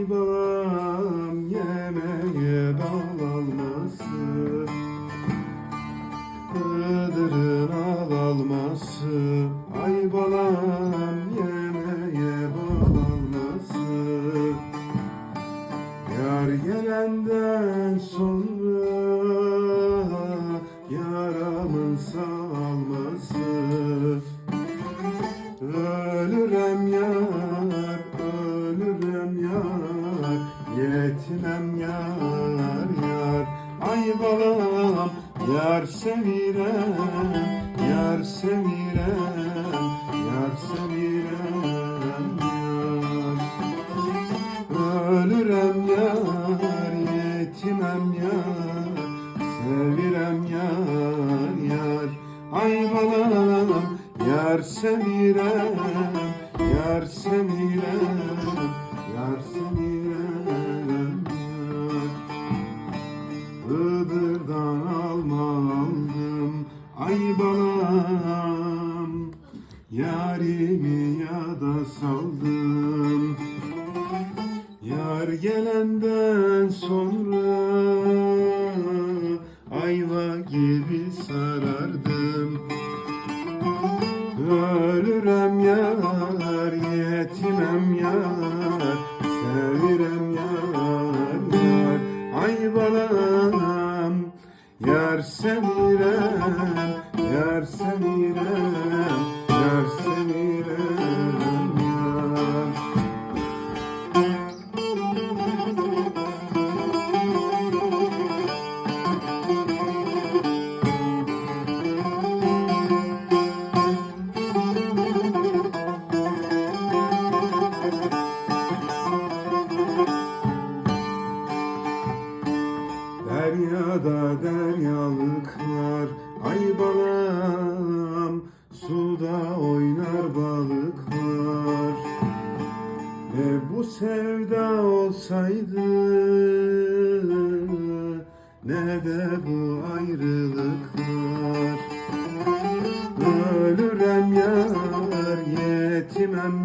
Ay balam yemeğe Iğdır'ın al alması Ay balam yemeğe bal alması Yar gelenden sonra yar Yetimem yar, yar Ay balam Yar sevirem, yar sevirem Yar sevirem, yar. Ölürem yar, yetimem yar Sevirem yar, yar. Ay balam Yar sevirem, yar sevirem Yar sevirem, Ay balam Yarimi ya da saldım. Yar gelenden sonra Ayva gibi sarardım. Ölürem yar, yetimem yar Sevirem yar, yar. Ay balam Yar sevirem, yar sevirem Ay balam Suda oynar balıklar. Ve bu sevda olsaydı Ne de bu ayrılıklar. Ölürem yar, yetimem